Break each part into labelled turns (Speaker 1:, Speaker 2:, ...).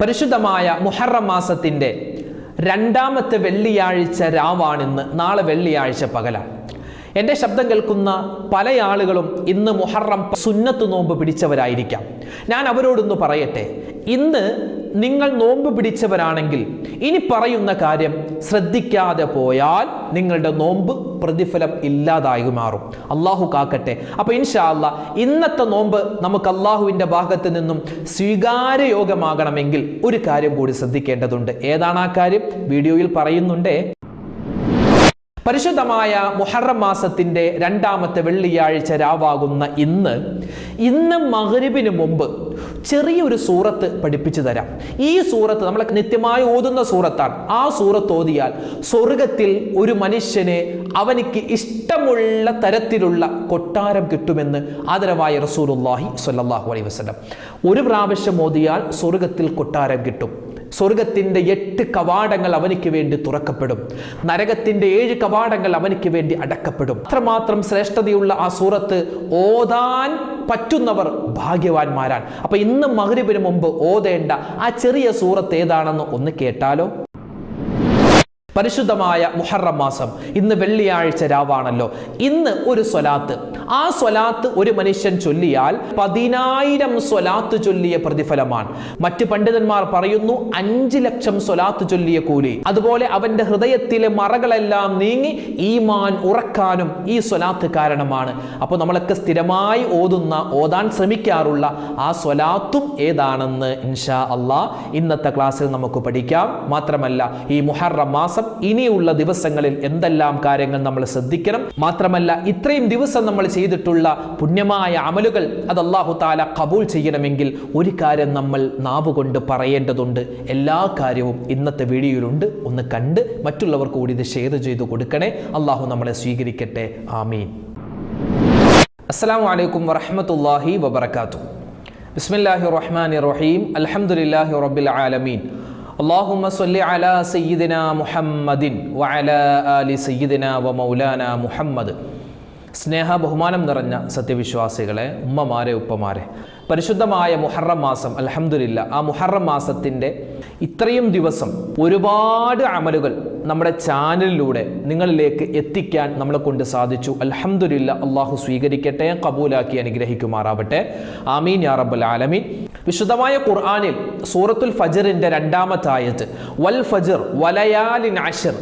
Speaker 1: പരിശുദ്ധമായ മുഹറം മാസത്തിന്റെ രണ്ടാമത്തെ വെള്ളിയാഴ്ച രാവാണിന്ന് നാളെ വെള്ളിയാഴ്ച പകലാണ് എന്റെ ശബ്ദം കേൾക്കുന്ന പല ആളുകളും ഇന്ന് മുഹറം സുന്നത്ത് നോമ്പ് പിടിച്ചവരായിരിക്കാം. ഞാൻ അവരോടൊന്ന് പറയട്ടെ. ഇന്ന് നിങ്ങൾ നോമ്പ് പിടിച്ചവരാണെങ്കിൽ ഇനി പറയുന്ന കാര്യം ശ്രദ്ധിക്കാതെ പോയാൽ നിങ്ങളുടെ നോമ്പ് പ്രതിഫലം ഇല്ലാതായി മാറും. അള്ളാഹു കാക്കട്ടെ. അപ്പൊ ഇൻഷാ അല്ലാ ഇന്നത്തെ നോമ്പ് നമുക്ക് അള്ളാഹുവിന്റെ ഭാഗത്ത് നിന്നും സ്വീകാര്യയോഗമാകണമെങ്കിൽ ഒരു കാര്യം കൂടി ശ്രദ്ധിക്കേണ്ടതുണ്ട്. ഏതാണ് ആ കാര്യം? വീഡിയോയിൽ പറയുന്നുണ്ടേ. പരിശുദ്ധമായ മുഹറം മാസത്തിന്റെ രണ്ടാമത്തെ വെള്ളിയാഴ്ച രാവാകുന്ന ഇന്ന് ഇന്ന് മകരിബിന് മുമ്പ് ചെറിയൊരു സൂറത്ത് പഠിപ്പിച്ചു തരാം. ഈ സൂറത്ത് നമ്മൾ നിത്യമായി ഓതുന്ന സൂറത്താണ്. ആ സൂറത്ത് ഓതിയാൽ സ്വർഗത്തിൽ ഒരു മനുഷ്യനെ അവനിക്ക് ഇഷ്ടമുള്ള തരത്തിലുള്ള കൊട്ടാരം കിട്ടുമെന്ന് ആദരവായ റസൂലുല്ലാഹി സ്വല്ലല്ലാഹു അലൈഹി വസല്ലം. ഒരു പ്രാവശ്യം ഓതിയാൽ സ്വർഗത്തിൽ കൊട്ടാരം കിട്ടും. സ്വർഗത്തിന്റെ എട്ട് കവാടങ്ങൾ അവനിക്ക് വേണ്ടി തുറക്കപ്പെടും. നരകത്തിന്റെ ഏഴ് കവാടങ്ങൾ അവനിക്ക് വേണ്ടി അടക്കപ്പെടും. അത്രമാത്രം ശ്രേഷ്ഠതയുള്ള ആ സൂറത്ത് ഓതാൻ പറ്റുന്നവർ ഭാഗ്യവാന്മാരാണ്. അപ്പൊ ഇന്ന് മകരിപ്പിന് മുമ്പ് ഓതേണ്ട ആ ചെറിയ സൂറത്ത് ഏതാണെന്ന് ഒന്ന് കേട്ടാലോ? പരിശുദ്ധമായ മുഹറം മാസം ഇന്ന് വെള്ളിയാഴ്ച രാവാണല്ലോ. ഇന്ന് ഒരു സ്വലാത്ത്. ആ സ്വലാത്ത് ഒരു മനുഷ്യൻ ചൊല്ലിയാൽ പതിനായിരം സ്വലാത്ത് ചൊല്ലിയ പ്രതിഫലമാണ്. മറ്റ് പണ്ഡിതന്മാർ പറയുന്നു അഞ്ച് ലക്ഷം സ്വലാത്ത് ചൊല്ലിയ കൂലി. അതുപോലെ അവന്റെ ഹൃദയത്തിലെ മറകളെല്ലാം നീങ്ങി ഈമാൻ ഉറക്കാനും ഈ സ്വലാത്ത് കാരണമാണ്. അപ്പോൾ നമ്മളൊക്കെ സ്ഥിരമായി ഓതുന്ന ഓതാൻ ശ്രമിക്കാറുള്ള ആ സ്വലാത്തും ഏതാണെന്ന് ഇൻഷാ അള്ളാ ഇന്നത്തെ ക്ലാസ്സിൽ നമുക്ക് പഠിക്കാം. മാത്രമല്ല ഈ മുഹറം മാസം ഇനിയുള്ള ദിവസങ്ങളിൽ എന്തെല്ലാം കാര്യങ്ങൾ നമ്മൾ ശ്രദ്ധിക്കണം. മാത്രമല്ല ഇത്രയും ദിവസം നമ്മൾ ചെയ്തിട്ടുള്ള പുണ്യമായ അമലുകൾ അത് അള്ളാഹു താല കബൂൾ ചെയ്യണമെങ്കിൽ ഒരു കാര്യം നമ്മൾ നാവ് കൊണ്ട് പറയേണ്ടതുണ്ട്. എല്ലാ കാര്യവും ഇന്നത്തെ വീഡിയോയിലുണ്ട്. ഒന്ന് കണ്ട് മറ്റുള്ളവർക്ക് കൂടി ഇത് ഷെയർ ചെയ്തു കൊടുക്കണേ. അള്ളാഹു നമ്മളെ സ്വീകരിക്കട്ടെ. ആമീൻ. അസ്സാം വലൈക്കും വറഹമത്തല്ലാഹി വബർക്കാത്തു ബിസ്മില്ലാഹി റഹ്മാൻ റഹീം. അലഹമുല്ലാഹി റബ്ബിൽ ആലമീൻ. അള്ളാഹുമ സല്ലി അല സയ്യിദിന മുഹമ്മദിൻ വഅല ആലി സയ്യിദിന വ മൗലാന മുഹമ്മദ്. സ്നേഹ ബഹുമാനം നിറഞ്ഞ സത്യവിശ്വാസികളെ ഉമ്മമാരെ ഉപ്പമാരെ. പരിശുദ്ധമായ മുഹറം മാസം അലഹമുല്ല ആ മുഹറം മാസത്തിന്റെ ഇത്രയും ദിവസം ഒരുപാട് അമലുകൾ നമ്മുടെ ചാനലിലൂടെ നിങ്ങളിലേക്ക് എത്തിക്കാൻ നമ്മളെ കൊണ്ട് സാധിച്ചു. അലഹമുല്ല അള്ളാഹു സ്വീകരിക്കട്ടെ കബൂലാക്കി അനുഗ്രഹിക്കുമാറാവട്ടെ. ആമീൻ യാ റബ്ബൽ ആലമീൻ. വിശുദ്ധമായ ഖുർആാനിൽ സൂറത്തുൽ ഫജറിന്റെ രണ്ടാമത്തെ ആയത്ത് വൽ ഫജർ വലയാലിൻ അഷർ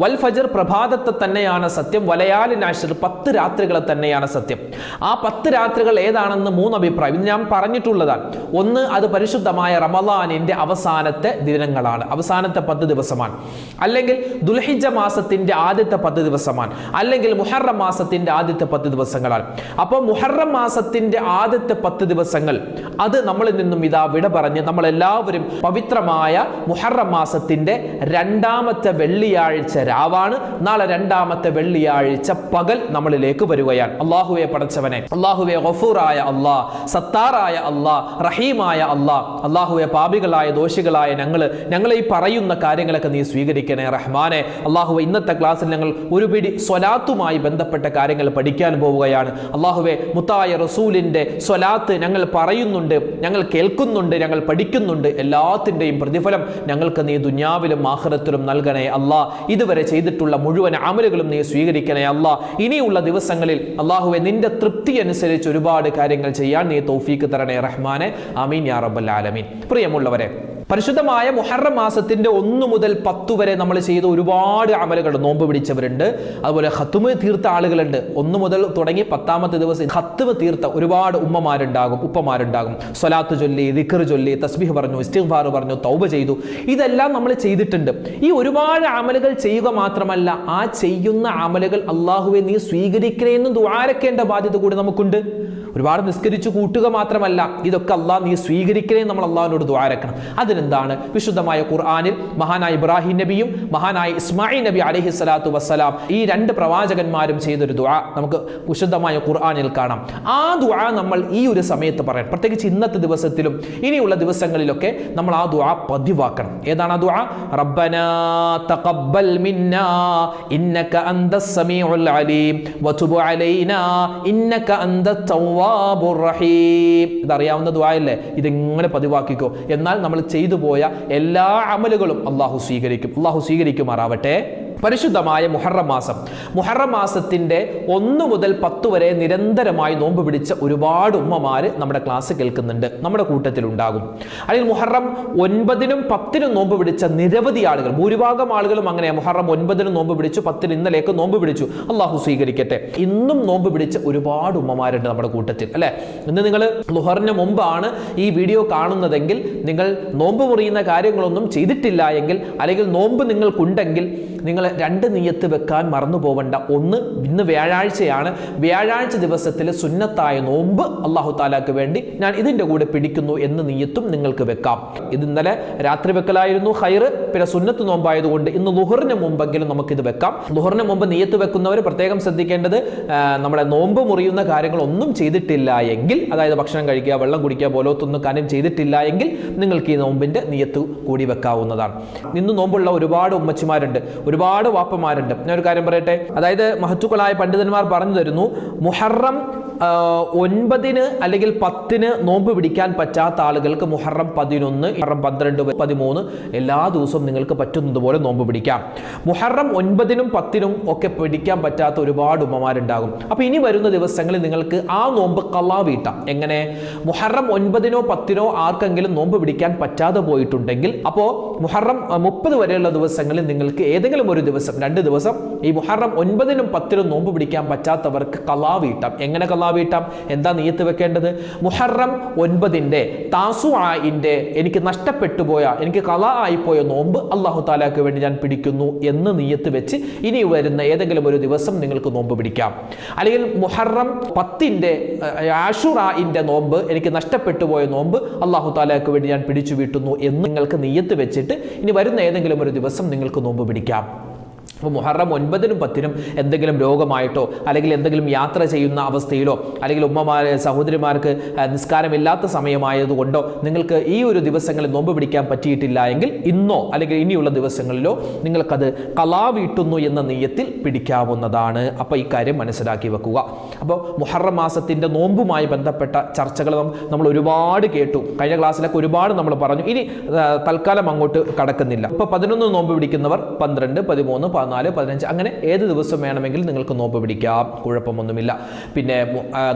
Speaker 1: വൽ ഫജർ പ്രഭാതത്തെ തന്നെയാണ് സത്യം വലയാലിൻ അഷർ പത്ത് രാത്രികളെ തന്നെയാണ് സത്യം. ആ പത്ത് രാത്രികൾ ഏതാണെന്ന് മൂന്ന് അഭിപ്രായം. ഇത് ഞാൻ പറഞ്ഞിട്ടുള്ളതാണ്. ഒന്ന് അത് പരിശുദ്ധമായ റമലാനിന്റെ അവസാനത്തെ ദിനങ്ങളാണ്. അവസാനത്തെ പത്ത് ദിവസമാണ്. അല്ലെങ്കിൽ ദുൽഹിജ മാസത്തിന്റെ ആദ്യത്തെ പത്ത് ദിവസമാണ്. അല്ലെങ്കിൽ മുഹറം മാസത്തിന്റെ ആദ്യത്തെ പത്ത് ദിവസങ്ങളാണ്. അപ്പോൾ മുഹറം മാസത്തിന്റെ ആദ്യത്തെ പത്ത് ദിവസങ്ങൾ അത് നമ്മളിൽ നിന്നും ഇതാ വിട പറഞ്ഞ് നമ്മളെല്ലാവരും പവിത്രമായ മുഹറം മാസത്തിന്റെ രണ്ടാമത്തെ വെള്ളിയാഴ്ച രാവാണ്. നാളെ രണ്ടാമത്തെ വെള്ളിയാഴ്ച പകൽ നമ്മളിലേക്ക് വരികയാണ്. അള്ളാഹുവെ പടച്ചവനെ അള്ളാഹുവെ ഗഫൂറായ അള്ളാ സത്താറായ അള്ളാ റഹീമായ അള്ളാ അള്ളാഹുവെ പാപികളായ ദോഷികളായ ഞങ്ങൾ ഞങ്ങൾ ഈ പറയുന്ന കാര്യങ്ങളൊക്കെ നീ സ്വീകരിക്കണേ റഹ്മാനെ. അള്ളാഹുവെ ഇന്നത്തെ ക്ലാസ്സിൽ ഞങ്ങൾ ഒരു പിടി സ്വലാത്തുമായി ബന്ധപ്പെട്ട കാര്യങ്ങൾ പഠിക്കാൻ പോവുകയാണ്. അള്ളാഹുവെ മുത്തായ റസൂലിന്റെ സ്വലാത്ത് ഞങ്ങൾ പറയുന്നുണ്ട് ഞങ്ങൾ കേൾക്കുന്നുണ്ട് ഞങ്ങൾ പഠിക്കുന്നുണ്ട്. എല്ലാത്തിന്റെയും പ്രതിഫലം ഞങ്ങൾക്ക് നീ ദുന്യാവിലും ആഹ്റത്തിലും നൽകണേ അള്ളാ. ഇതുവരെ ചെയ്തിട്ടുള്ള മുഴുവൻ അമലുകളും നീ സ്വീകരിക്കണേ അല്ല. ഇനിയുള്ള ദിവസങ്ങളിൽ അള്ളാഹുവെ നിന്റെ തൃപ്തി അനുസരിച്ച് ഒരുപാട് കാര്യങ്ങൾ ചെയ്യാൻ നീ തൗഫീക്ക് തരണേ റഹ്മാനെ. അമീൻ യാ റബ്ബൽ ആലമീൻ. പ്രിയമുള്ളവരെ പരിശുദ്ധമായ മുഹറം മാസത്തിന്റെ ഒന്ന് മുതൽ പത്ത് വരെ നമ്മൾ ചെയ്ത ഒരുപാട് അമലുകൾ. നോമ്പ് പിടിച്ചവരുണ്ട്. അതുപോലെ ഹത്തുമ തീർത്ത ആളുകളുണ്ട്. ഒന്ന് മുതൽ തുടങ്ങി പത്താമത്തെ ദിവസം ഹത്തുമ തീർത്ത ഒരുപാട് ഉമ്മമാരുണ്ടാകും ഉപ്പമാരുണ്ടാകും. സ്വലാത്ത് ചൊല്ലി ദിക്കർ ചൊല്ലി തസ്ബിഹ് പറഞ്ഞു ഇസ്തിഗ്ഫാർ പറഞ്ഞു തൗബ ചെയ്തു. ഇതെല്ലാം നമ്മൾ ചെയ്തിട്ടുണ്ട്. ഈ ഒരുപാട് അമലുകൾ ചെയ്യുക മാത്രമല്ല ആ ചെയ്യുന്ന അമലുകൾ അള്ളാഹുവെ നീ സ്വീകരിക്കണേ എന്ന് ദ്വാരക്കേണ്ട ബാധ്യത കൂടി നമുക്കുണ്ട്. ഒരുപാട് നിസ്കരിച്ചു കൂട്ടുക മാത്രമല്ല ഇതൊക്കെ അള്ളാഹ് നീ സ്വീകരിക്കണേ നമ്മൾ അള്ളാഹിനോട് ദ്വാരക്കണം അതിനെന്താണ്? വിശുദ്ധമായ ഖുർആാനിൽ മഹാനായ ഇബ്രാഹിം നബിയും മഹാനായ ഇസ്മായിൽ നബി അലഹി സ്വലാത്തു വസ്സലാം ഈ രണ്ട് പ്രവാചകന്മാരും ചെയ്തൊരു ദുആ നമുക്ക് വിശുദ്ധമായ ഖുർആാനിൽ കാണാം. ആ ദുആ നമ്മൾ ഈ ഒരു സമയത്ത് പറയാം. പ്രത്യേകിച്ച് ഇന്നത്തെ ദിവസത്തിലും ഇനിയുള്ള ദിവസങ്ങളിലൊക്കെ നമ്മൾ ആ ദുആ പതിവാക്കണം. ഏതാണ് ആ ദുആ? റബ്ബന തഖബ്ബൽ മിന്ന ഇന്നക അന്ത സമീഉൽ അലീം വതുബ് അലൈനാ ഇന്നക അന്ത തവ്വാ തവ്വാബുർ റഹീം. ഇതറിയാവുന്ന ദ്വായല്ലേ ഇതിങ്ങനെ പതിവാക്കിക്കോ. എന്നാൽ നമ്മൾ ചെയ്തു പോയ എല്ലാ അമലുകളും അള്ളാഹു സ്വീകരിക്കും. അള്ളാഹു സ്വീകരിക്കുമാറാവട്ടെ. പരിശുദ്ധമായ മുഹറം മാസം. മുഹറം മാസത്തിന്റെ ഒന്ന് മുതൽ പത്ത് വരെ നിരന്തരമായി നോമ്പ് പിടിച്ച ഒരുപാട് ഉമ്മമാര് നമ്മുടെ ക്ലാസ് കേൾക്കുന്നുണ്ട്. നമ്മുടെ കൂട്ടത്തിൽ ഉണ്ടാകും അല്ലെങ്കിൽ മുഹറം ഒൻപതിനും പത്തിനും നോമ്പ് പിടിച്ച നിരവധി ആളുകൾ ഭൂരിഭാഗം ആളുകളും അങ്ങനെ. മുഹറം ഒൻപതിനും നോമ്പ് പിടിച്ചു പത്തിന് ഇന്നലേക്ക് നോമ്പ് പിടിച്ചു. അള്ളാഹു സ്വീകരിക്കട്ടെ. ഇന്നും നോമ്പ് പിടിച്ച ഒരുപാട് ഉമ്മമാരുണ്ട് നമ്മുടെ കൂട്ടത്തിൽ അല്ലെ? ഇന്ന് നിങ്ങൾ ലുഹറിന് മുമ്പാണ് ഈ വീഡിയോ കാണുന്നതെങ്കിൽ നിങ്ങൾ നോമ്പ് മുറിയുന്ന കാര്യങ്ങളൊന്നും ചെയ്തിട്ടില്ല എങ്കിൽ അല്ലെങ്കിൽ നോമ്പ് നിങ്ങൾക്കുണ്ടെങ്കിൽ നിങ്ങൾ രണ്ട് നീയത്ത് വെക്കാൻ മറന്നു പോവണ്ട. ഒന്ന് ഇന്ന് വ്യാഴാഴ്ചയാണ്. വ്യാഴാഴ്ച ദിവസത്തിൽ സുന്നത്തായ നോമ്പ് അള്ളാഹു താലാക്ക് വേണ്ടി ഞാൻ ഇതിന്റെ കൂടെ പിടിക്കുന്നു എന്ന് നീയത്തും നിങ്ങൾക്ക് വെക്കാം. ഇത് ഇന്നലെ രാത്രി വെക്കലായിരുന്നു ഹൈർ പിന്നെ സുന്നത്ത് നോമ്പായതുകൊണ്ട് ഇന്ന് ലുഹറിന് മുമ്പെങ്കിലും നമുക്കിത് വെക്കാം. ലുഹറിന് മുമ്പ് നീയത്ത് വെക്കുന്നവർ പ്രത്യേകം ശ്രദ്ധിക്കേണ്ടത് നമ്മുടെ നോമ്പ് മുറിയുന്ന കാര്യങ്ങളൊന്നും ചെയ്തിട്ടില്ല എങ്കിൽ അതായത് ഭക്ഷണം കഴിക്കുക വെള്ളം കുടിക്കുക പോലത്തൊന്നും കാര്യം ചെയ്തിട്ടില്ല എങ്കിൽ നിങ്ങൾക്ക് ഈ നോമ്പിന്റെ നീയത്ത് കൂടി വെക്കാവുന്നതാണ്. ഇന്ന് നോമ്പുള്ള ഒരുപാട് ഉമ്മച്ചിമാരുണ്ട്. ഒരുപാട് വാപ്പമാരുണ്ട് ഞാൻ ഒരു കാര്യം പറയട്ടെ? അതായത് മഹത്തുക്കളായ പണ്ഡിതന്മാർ പറഞ്ഞു തരുന്നു മുഹറം ഒൻപതിന് അല്ലെങ്കിൽ പത്തിന് നോമ്പ് പിടിക്കാൻ പറ്റാത്ത ആളുകൾക്ക് മുഹറം പതിനൊന്ന് മുഹറം പന്ത്രണ്ട് പതിമൂന്ന് എല്ലാ ദിവസവും നിങ്ങൾക്ക് പറ്റുന്നതുപോലെ നോമ്പ് പിടിക്കാം. മുഹറം ഒൻപതിനും പത്തിനും ഒക്കെ പിടിക്കാൻ പറ്റാത്ത ഒരുപാട് ഉമ്മമാരുണ്ടാകും. അപ്പൊ ഇനി വരുന്ന ദിവസങ്ങളിൽ നിങ്ങൾക്ക് ആ നോമ്പ് കള്ളാ വീട്ടാം എങ്ങനെ? മുഹറം ഒൻപതിനോ പത്തിനോ ആർക്കെങ്കിലും നോമ്പ് പിടിക്കാൻ പറ്റാതെ പോയിട്ടുണ്ടെങ്കിൽ അപ്പോൾ മുഹറം മുപ്പത് വരെയുള്ള ദിവസങ്ങളിൽ നിങ്ങൾക്ക് ഏതെങ്കിലും ഒരു ദിവസം രണ്ട് ദിവസം ഈ മുഹറം ഒൻപതിനും പത്തിനും നോമ്പ് പിടിക്കാൻ പറ്റാത്തവർക്ക് കലാ വീട്ടാം എങ്ങനെ കലാ വീട്ടാം എന്താ നീയത്ത് വെക്കേണ്ടത്? മുഹറം ഒൻപതിന്റെ താസു ആയിന്റെ എനിക്ക് നഷ്ടപ്പെട്ടു പോയ എനിക്ക് കലാ ആയിപ്പോയ നോമ്പ് അള്ളാഹു താലാക്ക് വേണ്ടി ഞാൻ പിടിക്കുന്നു എന്ന് നീയത്ത് വെച്ച് ഇനി വരുന്ന ഏതെങ്കിലും ഒരു ദിവസം നിങ്ങൾക്ക് നോമ്പ് പിടിക്കാം. അല്ലെങ്കിൽ മുഹറം പത്തിന്റെ ആഷുറായിന്റെ നോമ്പ് എനിക്ക് നഷ്ടപ്പെട്ടു പോയ നോമ്പ് അള്ളാഹു താലാക്ക് വേണ്ടി ഞാൻ പിടിച്ചു വീട്ടുന്നു എന്ന് നിങ്ങൾക്ക് നീയത്ത് വെച്ചിട്ട് ഇനി വരുന്ന ഏതെങ്കിലും ഒരു ദിവസം നിങ്ങൾക്ക് നോമ്പ് പിടിക്കാം. അപ്പോൾ മുഹറം ഒൻപതിനും പത്തിനും എന്തെങ്കിലും രോഗമായിട്ടോ അല്ലെങ്കിൽ എന്തെങ്കിലും യാത്ര ചെയ്യുന്ന അവസ്ഥയിലോ അല്ലെങ്കിൽ ഉമ്മമാർ സഹോദരിമാർക്ക് നിസ്കാരമില്ലാത്ത സമയമായതുകൊണ്ടോ നിങ്ങൾക്ക് ഈ ഒരു ദിവസങ്ങളിൽ നോമ്പ് പിടിക്കാൻ പറ്റിയിട്ടില്ല എങ്കിൽ ഇന്നോ അല്ലെങ്കിൽ ഇനിയുള്ള ദിവസങ്ങളിലോ നിങ്ങൾക്കത് കലാ വീട്ടുന്നു എന്ന നെയ്യത്തിൽ പിടിക്കാവുന്നതാണ്. അപ്പോൾ ഈ കാര്യം മനസ്സിലാക്കി വെക്കുക. അപ്പോൾ മുഹറം മാസത്തിന്റെ നോമ്പുമായി ബന്ധപ്പെട്ട ചർച്ചകൾ നമ്മൾ ഒരുപാട് കേട്ടു. കഴിഞ്ഞ ക്ലാസ്സിലൊക്കെ ഒരുപാട് നമ്മൾ പറഞ്ഞു. ഇനി തൽക്കാലം അങ്ങോട്ട് കടക്കുന്നില്ല. ഇപ്പോൾ പതിനൊന്ന് നോമ്പ് പിടിക്കുന്നവർ പന്ത്രണ്ട് പതിമൂന്ന് പതിനാല് പതിനഞ്ച് അങ്ങനെ ഏത് ദിവസം വേണമെങ്കിലും നിങ്ങൾക്ക് നോമ്പ് പിടിക്കാം. കുഴപ്പമൊന്നുമില്ല. പിന്നെ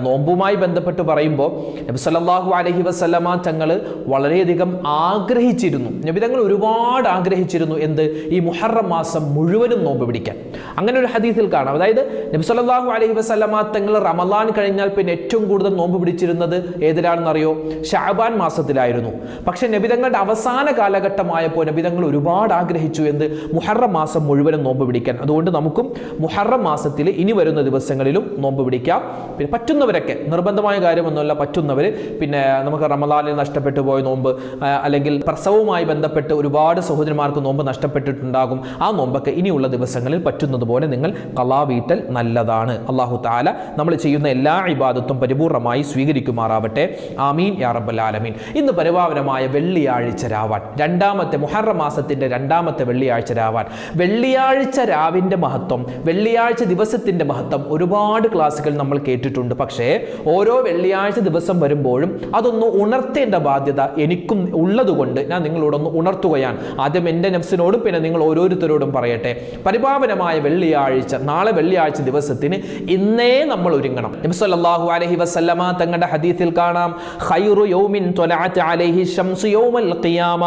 Speaker 1: നോമ്പുമായി ബന്ധപ്പെട്ട് പറയുമ്പോൾ നബി സല്ലല്ലാഹു അലൈഹി വസല്ലമ തങ്ങൾ വളരെയധികം ആഗ്രഹിച്ചിരുന്നു. നബി തങ്ങൾ ഒരുപാട് ആഗ്രഹിച്ചിരുന്നു എന്ത്? ഈ മുഹറം മാസം മുഴുവനും നോമ്പ് പിടിക്കാൻ. അങ്ങനെ ഒരു ഹദീസിൽ കാണാം. അതായത് നബി സല്ലല്ലാഹു അലൈഹി വസല്ലമ തങ്ങൾ റമദാൻ കഴിഞ്ഞാൽ പിന്നെ ഏറ്റവും കൂടുതൽ നോമ്പ് പിടിച്ചിരുന്നത് ഏതിലാണെന്നറിയോ? ഷാബാൻ മാസത്തിലായിരുന്നു. പക്ഷെ നബിതങ്ങളുടെ അവസാന കാലഘട്ടമായപ്പോൾ നബിതങ്ങൾ ഒരുപാട് ആഗ്രഹിച്ചു എന്ത്? മുഹറം മാസം മുഴുവനും നോമ്പ് പിടിക്കാൻ അതുകൊണ്ട് നമുക്കും മുഹറം മാസത്തിൽ ഇനി വരുന്ന ദിവസങ്ങളിലും നോമ്പ് പിടിക്കാം പിന്നെ പറ്റുന്നവരൊക്കെ നിർബന്ധമായ കാര്യമൊന്നുമല്ല പറ്റുന്നവർ പിന്നെ നമുക്ക് റമദാനിൽ നഷ്ടപ്പെട്ടു പോയ നോമ്പ് അല്ലെങ്കിൽ പ്രസവവുമായി ബന്ധപ്പെട്ട് ഒരുപാട് സഹോദരന്മാർക്ക് നോമ്പ് നഷ്ടപ്പെട്ടിട്ടുണ്ടാകും. ആ നോമ്പൊക്കെ ഇനിയുള്ള ദിവസങ്ങളിൽ പറ്റുന്നത് പോലെ നിങ്ങൾ കലാ വീട്ടൽ നല്ലതാണ്. അള്ളാഹു താല നമ്മൾ ചെയ്യുന്ന എല്ലാ ഇബാദത്തും പരിപൂർണമായി സ്വീകരിക്കുമാറാവട്ടെ. ആമീൻ യാ റബ്ബൽ ആലമീൻ. ഇന്ന് പരിപാവനമായ വെള്ളിയാഴ്ച രാവാൻ. രണ്ടാമത്തെ മുഹറ മാസത്തിന്റെ രണ്ടാമത്തെ വെള്ളിയാഴ്ച രാവാൻ. വെള്ളിയാഴ്ച രാവിന്റെ മഹത്വം വെള്ളിയാഴ്ച ദിവസത്തിന്റെ മഹത്വം ഒരുപാട് ക്ലാസ്സുകൾ നമ്മൾ കേട്ടിട്ടുണ്ട്. പക്ഷേ ഓരോ വെള്ളിയാഴ്ച ദിവസം വരുമ്പോഴും അതൊന്ന് ഉണർത്തേണ്ട ബാധ്യത എനിക്കും ഉള്ളതുകൊണ്ട് ഞാൻ നിങ്ങളോടൊന്ന് ഉണർത്തുകയാണ്. ആദ്യം എന്റെ നെഫ്സിനോടും പിന്നെ നിങ്ങൾ ഓരോരുത്തരോടും പറയട്ടെ. പരിപാവനമായ വെള്ളിയാഴ്ച നാളെ വെള്ളിയാഴ്ച ദിവസത്തിന് ഇന്നേ നമ്മൾ ഒരുങ്ങണം. നബി അലഹി വസ്ലമ തങ്ങളുടെ ഹദീസിൽ കാണാം. ഖൈറു യൗമിൻ ത്വലഅത്ത് അലൈഹി ശംസു യൗമൽ ഖിയാമ.